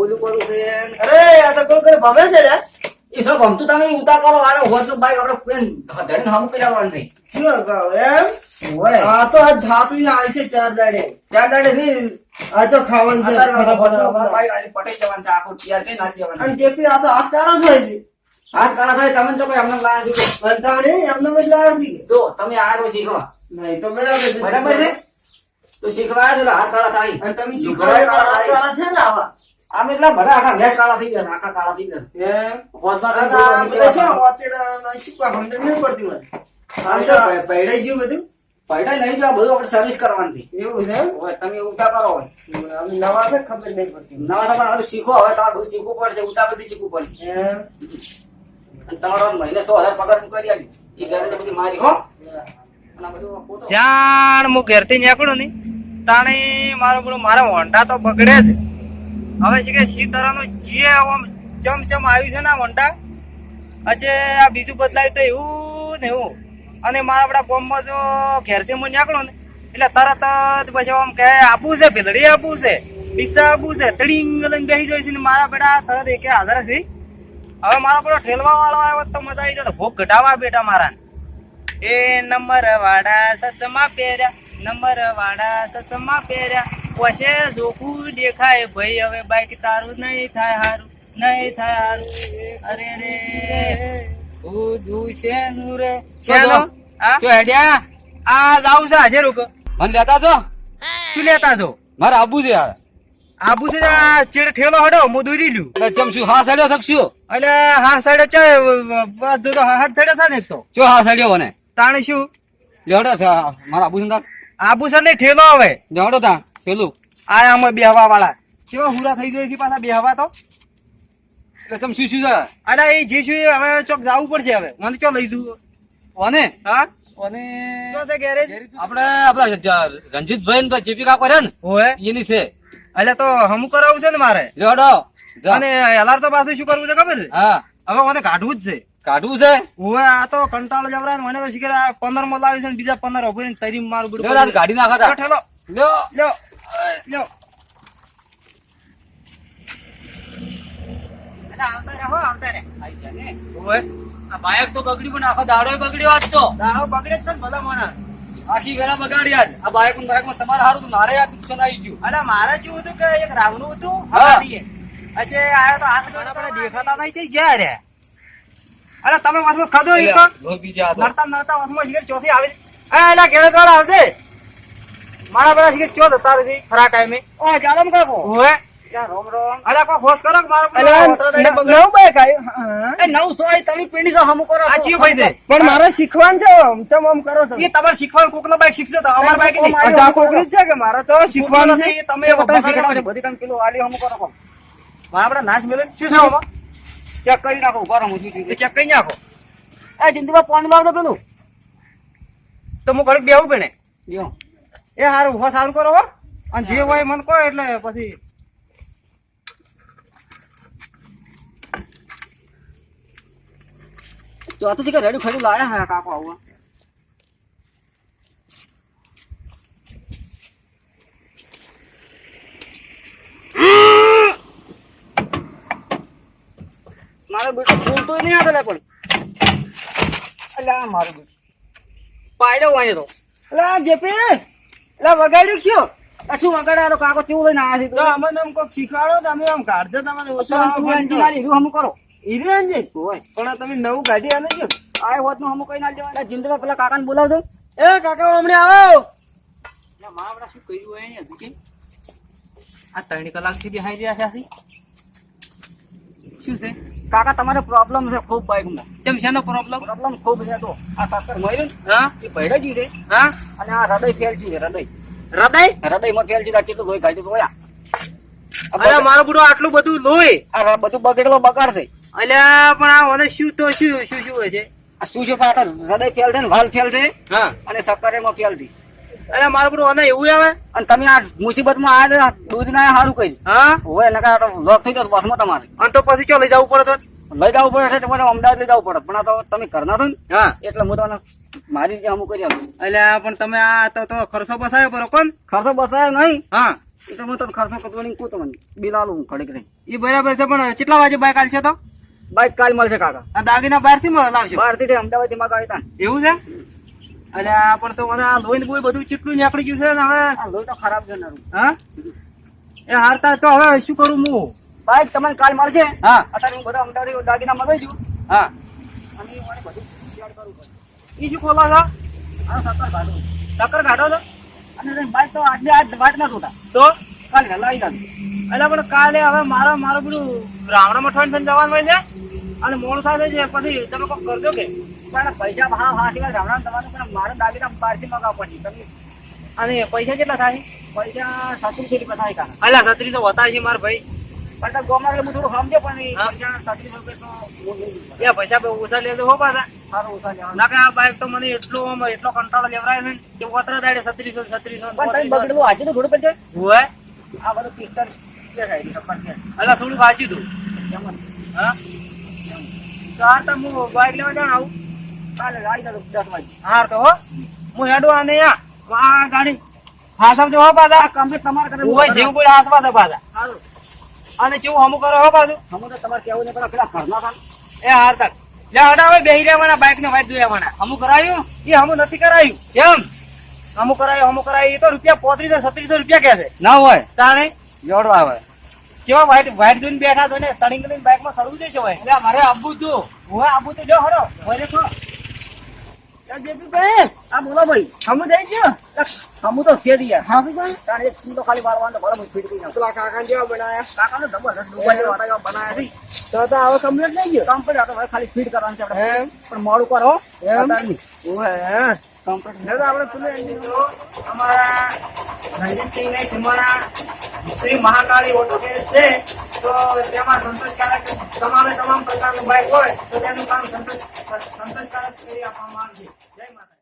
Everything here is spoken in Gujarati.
પેલું ભમે છે એ તમે ઉતાર કરો. આરે હોતું બાઈક આપણે પેન ધડીને હમ કરાવવાનું નહીં. શું એમ? ઓય આ તો આ ધાતુ હાલ છે ચાર દાડે. ચાર દાડે નહીં. આ તો ખાવાનું છે અત્યારે ફટાફટ અમારા બાઈક આલી પટાઈ જવાનું છે, આખું તૈયાર કરીને નાખી દેવાનું. અને ટેપી આ તો હાથ થાય છે. હાથ કાળા થાય તમે તો કોઈ અમને લાયા છો? બંધાણે એમને જ છે તમે આરો શીખવા. નહીં તો બરાબર બરાબર છે? તો શીખવા હાથ કાળા થાય. અને તમે કાળા થાય. છે ને આવા? આમ એટલા બધા આખા ઘેર કાળા થઈ ગયા આખા કાળા થઈ ગયા એમ? તો શું શીખવા સમજણ નહીં પડતી મને આમ તો પૈડાઈ ગયું બધું? પૈડાઈ નહીં જો બધું આપણે સર્વિસ કરવાની. એવું છે? તમે ઉતા કરો નવા છે ખબર નહીં પડતી. નવા તમારે હવે શીખો હવે તમારે બધું શીખવું પડશે ઉતા બધી શીખવું પડશે. તમારો મહિને સો હજાર પગાર હું કરી આલી એ ગેરંટી બધી મારી હો. જાણ હું ઘેરથી નીકળું નહીં. તાણે મારો પેલો મારા હોન્ડા તો બગડે જ. હવે છે કે સી તરહનું જે આમ ચમ ચમ આવ્યું છે ને હોન્ડા આજે આ બીજું બદલાયું તો એવું ને એવું. અને મારા આપણા ગામમાં જો ઘેરથી હું નીકળો ને, એટલે તરત જ પછી આમ કે આપવું છે, ભેલડી આપવું છે પીસા આપવું છે. તડીંગ લઈને બેસી જાય છે ને મારા બેટા, તરત એકે હાજર છે હવે મારા પેલો ઠેલવા વાળો આવ્યો તો મજા આવી જાય ભોગ ઘટાવા બેટા મારા એ નંબર વાળા સસમા પહેર્યા નંબર વાળા સસમા પહેર્યા. પછી જોખું દેખાય. ભાઈ હવે બાઈક તારું નહીં થાય હારું નહીં થાય હારું. અરે રે. ઉધું રે. તો હેડ્યા આ જાવું છે હાજર રૂક મને લેતા છો? શું લેતા છો? મારે આબુ છે યાર. આબુ છે આ ચેડ ઠેલો હડો હું દોરી લ્યું. એટલે ચમ શું હા સડ્યો શકશું એટલે હા સાઈડ છે તો હાથ સાઈડ છે ને તો. ચો હા સડ્યો મને. તાણે શું? આ મારા આબુ છે આબુ છે નહીં ઠેલો હવે. લેવડો તા પેલું. આ આમાં બેહવા વાળા કેવા હુરા થઈ ગઈ છે પાછા બેહવા તો? એટલે ચમ શું શું અરે એ જે શું હવે ચોક જવું પડશે હવે. મને ચો લઈ જવું? ઓને? હા? ઓને ચો છે ગેરેજ? આપણે આપડા રંજીતભાઈ ને જેપી કાકો છે ને? ઓએ? એની છે. એટલે તો હમું કરાવવું છે ને મારે? લેવડો અને એલાર તો પાછું શું કરવું છે ખબર છે? હા. હવે મને કાઢવું જ છે. કાઢવું છે? ઓએ આ તો કંટાળો જવરા ને. મને તો શીખર પંદરમાં લાવી છે બીજા પંદર તરી મારું ગાડી નાખા લ્યો. લ્યો. એટલે આવતા રહો આવતા રહે. ઓએ આ બાઇક તો બગડી પણ આખો દાડો બગડ્યો આજ તો. દાવો બગડે જ છે મને આખી વેલા બગાડી આજ. આ બાઇક બાઇકમાં તમારે સારું મારે યાદ નુકસાન આવી ગયું. અલા મારે કેવું હતું કે એક રાવણું હતું હા. આયો તો આ દેખાતા નહીં છે જ્યાં રે. અલા તમે વાસમાં ખાધો. નડતા નડતા વાસમાં ચોથી આવી એ એલા ઘેરે આવજે. મારા પેલા શિખર ચો જતા રહી ખરા ટાઈમે? ઓ જાદમ કાકો. ઓએ યા, રોમ રોમ. અલા કોઈ ફોસ કરો મારો. નવું. એ નવ સો તમે પીણી તો હમું કરો. આ ભાઈ છે. પણ મારે શીખવાનું છે આમ આમ કરો તમે. એ તમારે શીખવાનું કોકનો બાઈક શીખજો તો. અમાર બાઈક નહીં. આ જા છે કે મારે તો શીખવાનું છે? નથી, તમે એ વતન વતન શીખવા છે બધી તમે પેલું આલી હમું કરો. કોમ. મારા આપડે નાશ મેલે. શું છે? ચેક કરી નાખો ઊભા રહો, હું. ચેક કરી નાખો. એ જિંદગીમાં પાણી લાવ દો પેલું. તો હું ઘડીક બેહું પડે લ્યો. એ હારું ઊભા સારું કરો હો. અને જે હોય મને કહો એટલે પછી. ચોથી કે રેડી ફરી લાયા હા કાકો આવું. મારો બેટો ફૂલતો નહીં આવે લે પણ એટલે મારો બેટો. પાડ્યો હોય તો એટલે જેપી અલા વગાડ્યું છું આ શું વગાડે આ તો કાકો કેવું લઈને આવ્યા છે. તો અમને આમ કોક શીખવાડો તમે આમ કાઢજો તમારે ઓછું તમે. એન્જિન આલી, કરો. હીરે અંજન? હોય પણ તમે નવું ગાડી આને જો આ હોતનું હમું કઈ ના લેવાય. જિંદગી પેલા કાકાને બોલાવજો. એ કાકા હમણે આવો. મારા શું કર્યું હોય ને કે આ ત્રણ કલાક સુધી બેહાઈ રહ્યા છે શું છે? કાકા તમારે પ્રોબ્લેમ છે ખૂબ બાઈકમાં કેમ શેનો પ્રોબ્લેમ પ્રોબ્લેમ ખૂબ છે તો. આ કાકર મર્યું હા? એ ભયડા ગયું રે હા? અને આ હૃદય ફેલ છે હૃદય. હૃદય? માં ફેલ છે આ કેટલું લોહી કાઢ્યું જોયા અરે મારો બુડો આટલું બધું લોહી? આ બધું બગડેલો બગાડ થઈ અલ્યા પણ આ મને શું તો શું શું શું હોય છે? આ શું છે હૃદય ફેલ છે ને વાલ ફેલ છે હા. અને સક્કરેમાં ફેલ છે અલ્યા મારું બુડો આને એવું આવે? અને તમે આ મુસીબતમાં આ દૂધ ના સારું કહી હા? હોય નકા તો લોક થઈ જતો બસમાં તમારે. અને તો પછી ચો લઈ જવું પડે તો લઈ જવું પડે છે તમારે અમદાવાદ લઈ જવું પડે. પણ આ તો તમે કરના છો ને હા. એટલે હું તમને મારી રીતે અમુક કરી આપું. એટલે પણ તમે આ તો તો ખર્ચો બસાયો બરો કોણ? ખર્ચો બસાયો નહીં. હા. એ તો હું તમને ખર્ચો કરતો નહીં કહું તમને બિલ આલું હું ઘડીક રહી. એ બરાબર છે પણ કેટલા વાગે બાઈક આલશે તો? બાઈક કાલ મળશે કાકા. આ દાગીના બહારથી મળે લાવશે બહારથી અમદાવાદથી મગાવી એવું છે? આ પણ તો મને આ લોહી બોય બધું ચીટલું નીકળી ગયું છે ને હવે? આ લોહી તો ખરાબ છે નારું. હા? એ હારતા તો હવે શું કરું હું? બાઈક તમને કાલ મળશે હા. અત્યારે હું બધા અમદાવાદ દાગીના મગાવી દઉં હા. અને એ મને બધું તૈયાર કરવું પડે. શું ખોલો છો? આ સત્તર કાઢું કાઢો છો? અને બાઈક તો આજે આજ વાત ના જોતા તો? કાલ વહેલા આવી એટલે પણ કાલે હવે મારો મારો બધું રાવણા ઠંડ જવાનું હોય છે અને મોડું થાય છે પછી તમે કોઈ કરજો કે? પણ પૈસા તમારું પણ મારે દાગીના તમે અને પૈસા કેટલા થાય? પૈસા સાતસો રૂપિયા થાય કાકા. અલા તો હોતા છે મારા ભાઈ. પણ તો ગોમાં એટલે હું થોડું સમજે પણ એ હા. પૈસા રૂપિયા તો હું લઈ લઈશ. એ પૈસા ઓછા લેજો હો પાછા. સારું ઓછા લેવાના. ના કે આ બાઈક તો મને એટલો એટલો કંટાળો લેવરાય છે કે વતરા દાડે છત્રીસો છત્રીસો પણ તમે બગડવું આજે તો થોડું પડશે હોય આ બધું પિસ્તર અલા થોડું વાંચ્યું તું હા? તો તો હું બાઈક લેવા જાણ આવું. કાલે આવી જાવ દસ વાગે હાર તો હો. હું હેડો અને આ આ ગાડી હા સમજો હો પાછા. આ તમારે કરે હોય જેવું કોઈ હાથમાં છે પાછા. અને કેવું હમું કરો હો પાછું? હમું તો તમારે કેવું નહીં પેલા પેલા ઘરના કામ. એ હાર તક લે હટાવે બેહી રહેવાના બાઈક ને વાઈટ જોયાવાના હમું કરાયું? એ હમું નથી કરાયું. કેમ? અમુક કરાયું અમુક કરાયું. એ તો રૂપિયા પોત્રીસો છત્રીસો રૂપિયા કે છે. ના હોય. તાણે? જોડવા આવે. કેવા વાઈટ વાઈટ જોઈને બેઠા તો ને તળીંગ લઈને બાઈકમાં સડવું જશે હોય એટલે મારે આપવું તું હું આબુ તો જો હડો. હોય દેખો આ બોલો ભાઈ હમું થઈ ગયો હમું તો છે યાર હા કહ્યું? તાણે એક સીધો પણ મોડું કરો અમારા રંજીતસિંહ ને શ્રી મહાકાળી ઓટો ગેરેજ છે તો તેમાં સંતોષકારક તમામે તમામ પ્રકારનું બાઇક હોય તો તેનું કામ સંતોષ સંતોષકારક કરી આપવામાં આવશે.